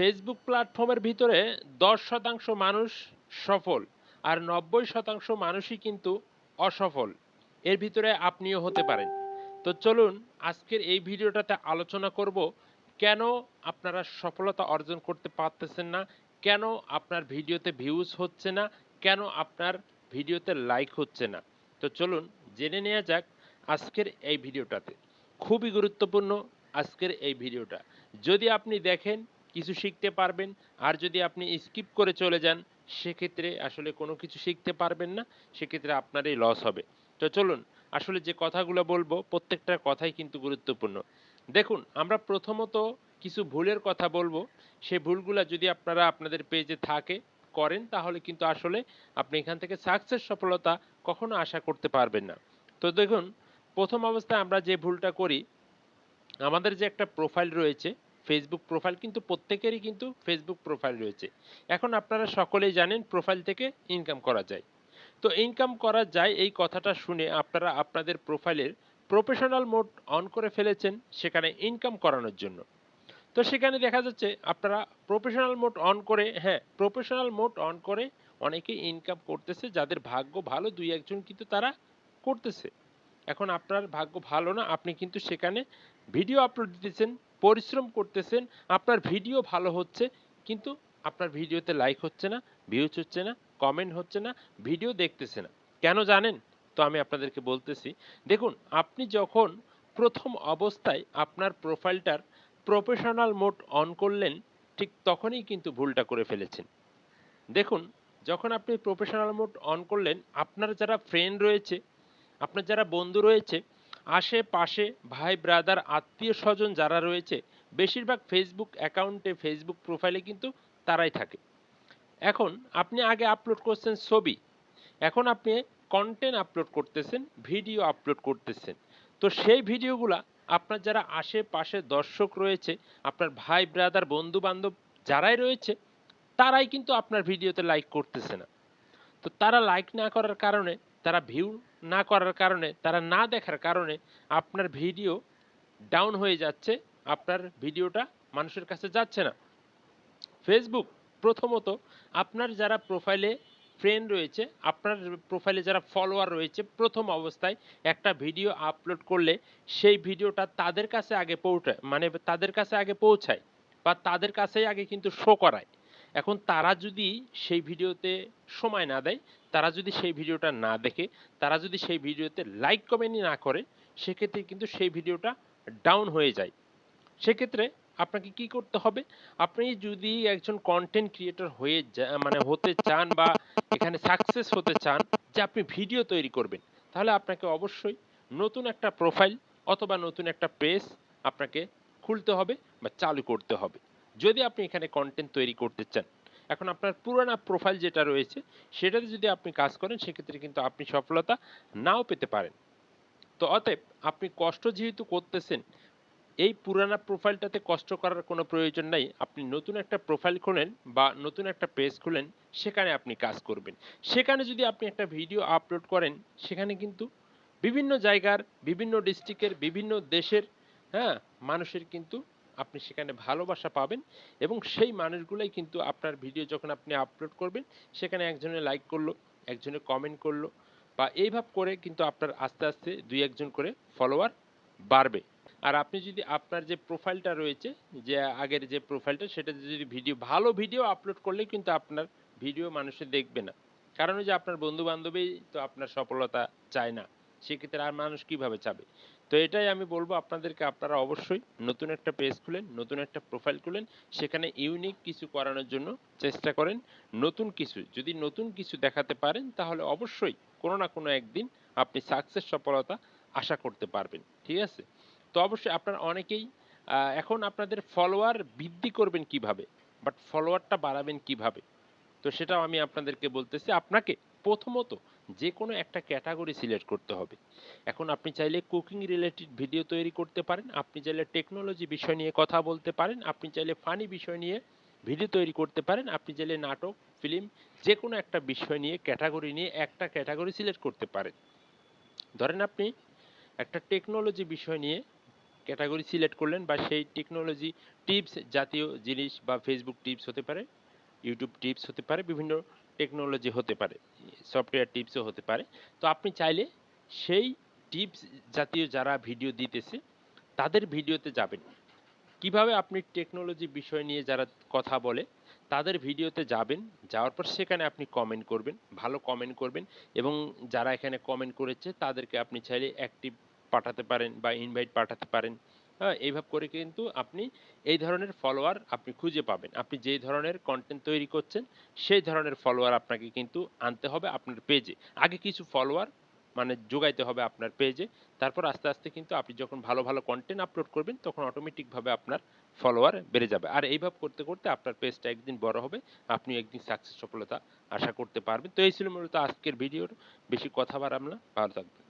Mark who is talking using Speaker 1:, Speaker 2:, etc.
Speaker 1: Facebook প্ল্যাটফর্মের ভিতরে দশ শতাংশ মানুষ সফল আর নব্বই শতাংশ মানুষই কিন্তু অসফল। এর ভিতরে আপনিও হতে পারেন। তো চলুন আজকের এই ভিডিওটাতে আলোচনা করব, কেন আপনারা সফলতা অর্জন করতে পারতেছেন না? কেন আপনার ভিডিওতে ভিউজ হচ্ছে না? কেন আপনার ভিডিওতে লাইক হচ্ছে না? তো চলুন জেনে নেওয়া যাক আজকের এই ভিডিওটাতে। খুবই গুরুত্বপূর্ণ আজকের এই ভিডিওটা। যদি আপনি দেখেন কিছু শিখতে পারবেন। আর যদি আপনি স্কিপ করে চলে যান, সেক্ষেত্রে আসলে কোনো কিছু শিখতে পারবেন না, সেক্ষেত্রে আপনারই লস হবে। তো চলুন, আসলে যে কথাগুলো বলব, প্রত্যেকটা কথাই কিন্তু গুরুত্বপূর্ণ। দেখুন, আমরা প্রথমত কিছু ভুলের কথা বলব। সেই ভুলগুলো যদি আপনারা আপনাদের পেজে থাকে, করেন, তাহলে কিন্তু আসলে আপনি এখান থেকে সাকসেস সফলতা কখনো আশা করতে পারবেন না। তো দেখুন, প্রথম অবস্থায় আমরা যে ভুলটা করি, আমাদের যে একটা প্রোফাইল রয়েছে ফেসবুক প্রোফাইল কিন্তু প্রত্যেকেরই কিন্তু ফেসবুক প্রোফাইল রয়েছে। এখন আপনারা সকলেই জানেন প্রোফাইল থেকে ইনকাম করা যায়। তো ইনকাম করা যায় এই কথাটা শুনে আপনারা আপনাদের প্রোফাইলের প্রফেশনাল মোড অন করে ফেলেছেন সেখানে ইনকাম করানোর জন্য। তো সেখানে দেখা যাচ্ছে আপনারা প্রফেশনাল মোড অন করে হ্যাঁ প্রফেশনাল মোড অন করে অনেকে ইনকাম করতেছে, যাদের ভাগ্য ভালো দুই একজন কিন্তু তারা করতেছে। এখন আপনার ভাগ্য ভালো না, আপনি কিন্তু সেখানে ভিডিও আপলোড দিতেছেন পরিশ্রম করতেছেন, আপনার ভিডিও ভালো হচ্ছে, কিন্তু আপনার ভিডিওতে লাইক হচ্ছে না ভিউজ হচ্ছে না কমেন্ট হচ্ছে না ভিডিও দেখতেছে না। কেন জানেন? তো আমি আপনাদেরকে বলতেছি, দেখুন, আপনি যখন প্রথম অবস্থায় আপনার প্রোফাইলটার প্রফেশনাল মোড অন করলেন, ঠিক তখনই কিন্তু ভুলটা করে ফেলেছেন। দেখুন, যখন আপনি প্রফেশনাল মোড অন করলেন, আপনার যারা ফ্রেন্ড রয়েছে, আপনার যারা বন্ধু রয়েছে আশেপাশে ভাই ব্রাদার আত্মীয় স্বজন যারা রয়েছে, বেশিরভাগ ফেসবুক অ্যাকাউন্টে ফেসবুক প্রোফাইলে কিন্তু তারাই থাকে। এখন আপনি আগে আপলোড করছেন ছবি, এখন আপনি কন্টেন্ট আপলোড করতেছেন ভিডিও আপলোড করতেছেন। তো সেই ভিডিওগুলা আপনার যারা আশেপাশে দর্শক রয়েছে, আপনার ভাই ব্রাদার বন্ধু বান্ধব যারাই রয়েছে, তারাই কিন্তু আপনার ভিডিওতে লাইক করতেছে না। তো তারা লাইক না করার কারণে তারা ভিউ না করার কারণে, তারা না দেখার কারণে আপনার ভিডিও ডাউন হয়ে যাচ্ছে, আপনার ভিডিওটা মানুষের কাছে যাচ্ছে না। ফেসবুক প্রথমত আপনার যারা প্রোফাইলে ফ্রেন্ড রয়েছে, আপনার প্রোফাইলে যারা ফলোয়ার রয়েছে, প্রথম অবস্থায় একটা ভিডিও আপলোড করলে সেই ভিডিওটা তাদের কাছে আগে পৌঁছায় মানে তাদের কাছে আগে পৌঁছায় বা তাদের কাছেই আগে কিন্তু শো করায়। এখন তারা যদি সেই ভিডিওতে সময় না দেয়, তারা যদি সেই ভিডিওটা না দেখে, তারা যদি সেই ভিডিওতে লাইক কমেন্টই না করে, সেক্ষেত্রে কিন্তু সেই ভিডিওটা ডাউন হয়ে যায়। সেক্ষেত্রে আপনাকে কি করতে হবে? আপনি যদি একজন কন্টেন্ট ক্রিয়েটর হয়ে মানে হতে চান বা এখানে সাকসেস হতে চান, যে আপনি ভিডিও তৈরি করবেন, তাহলে আপনাকে অবশ্যই নতুন একটা প্রোফাইল অথবা নতুন একটা পেজ আপনাকে খুলতে হবে বা চালু করতে হবে। যদি আপনি এখানে কন্টেন্ট তৈরি করতে চান, এখন আপনার পুরানা প্রোফাইল যেটা রয়েছে, সেটাতে যদি আপনি কাজ করেন, সেক্ষেত্রে কিন্তু আপনি সফলতা নাও পেতে পারেন। তো অতএব আপনি কষ্ট যেহেতু করতেছেন, এই পুরানা প্রোফাইলটাতে কষ্ট করার কোনো প্রয়োজন নাই। আপনি নতুন একটা প্রোফাইল খোলেন বা নতুন একটা পেজ খুলেন, সেখানে আপনি কাজ করবেন। সেখানে যদি আপনি একটা ভিডিও আপলোড করেন, সেখানে কিন্তু বিভিন্ন জায়গার, বিভিন্ন ডিস্ট্রিক্টের বিভিন্ন দেশের হ্যাঁ মানুষের কিন্তু আপনি সেখানে ভালোবাসা পাবেন এবং সেই মানুষগুলাই কিন্তু আপনার ভিডিও যখন আপনি আপলোড করবেন, সেখানে একজনে লাইক করল, একজনে কমেন্ট করল বা এইভাবে করে কিন্তু আপনার আস্তে আস্তে দুই একজন করে ফলোয়ার বাড়বে। আর আপনি যদি আপনার যে প্রোফাইলটা রয়েছে, যে আগের যে প্রোফাইলটা সেটাতে যদি ভিডিও ভালো ভিডিও আপলোড করলে কিন্তু আপনার ভিডিও মানুষে দেখবে না। কারণ ওই যে আপনার বন্ধু বান্ধবী তো আপনার সফলতা চায় না। সেক্ষেত্রে আর মানুষ কীভাবে চাবে? তো এটাই আমি বলব আপনাদেরকে, আপনারা অবশ্যই নতুন একটা পেজ খুলেন, নতুন একটা প্রোফাইল খুলেন, সেখানে ইউনিক কিছু করানোর জন্য চেষ্টা করেন নতুন কিছু। যদি নতুন কিছু দেখাতে পারেন, তাহলে অবশ্যই কোনো না কোনো একদিন আপনি সাকসেস সফলতা আশা করতে পারবেন, ঠিক আছে? তো অবশ্যই আপনারা অনেকেই এখন আপনাদের ফলোয়ার বৃদ্ধি করবেন কীভাবে? বাট ফলোয়ারটা বাড়াবেন কীভাবে? তো সেটাও আমি আপনাদেরকে বলতেছি। আপনাকে প্রথমত যে কোনো একটা ক্যাটাগরি সিলেক্ট করতে হবে। এখন আপনি চাইলে কুকিং রিলেটেড ভিডিও তৈরি করতে পারেন, আপনি চাইলে টেকনোলজি বিষয় নিয়ে কথা বলতে পারেন, আপনি চাইলে ফানি বিষয় নিয়ে ভিডিও তৈরি করতে পারেন, আপনি চাইলে নাটক, ফিল্ম যে কোনো একটা বিষয় নিয়ে, ক্যাটাগরি নিয়ে একটা ক্যাটাগরি সিলেক্ট করতে পারেন। ধরেন আপনি একটা টেকনোলজি বিষয় নিয়ে ক্যাটাগরি সিলেক্ট করলেন বা সেই টেকনোলজি টিপস জাতীয় জিনিস বা ফেসবুক টিপস হতে পারে ইউটিউব টিপস হতে পারে, বিভিন্ন টেকনোলজি হতে পারে সফটওয়্যার টিপসও হতে পারে। তো আপনি চাইলে সেই টিপস জাতীয় যারা ভিডিও দিতেছে, তাদের ভিডিওতে যাবেন। কীভাবে আপনি টেকনোলজি বিষয় নিয়ে যারা কথা বলে, তাদের ভিডিওতে যাবেন, যাওয়ার পর সেখানে আপনি কমেন্ট করবেন, ভালো কমেন্ট করবেন এবং যারা এখানে কমেন্ট করেছে, তাদেরকে আপনি চাইলে অ্যাক্টিভ পাঠাতে পারেন বা ইনভাইট পাঠাতে পারেন। হ্যাঁ এইভাবে করে কিন্তু আপনি এই ধরনের ফলোয়ার আপনি খুঁজে পাবেন। আপনি যেই ধরনের কন্টেন্ট তৈরি করছেন, সেই ধরনের ফলোয়ার আপনাকে কিন্তু আনতে হবে আপনার পেজে আগে কিছু ফলোয়ার মানে যোগাইতে হবে আপনার পেজে তারপর আস্তে আস্তে কিন্তু আপনি যখন ভালো ভালো কন্টেন্ট আপলোড করবেন, তখন অটোমেটিকভাবে আপনার ফলোয়ার বেড়ে যাবে। আর এইভাবে করতে করতে আপনার পেজটা একদিন বড় হবে। আপনি একদিন সাকসেস সফলতা আশা করতে পারবেন। তো এই ছিল মূলত আজকের ভিডিওর বেশি কথা বাড়াম না। ভালো থাকবেন।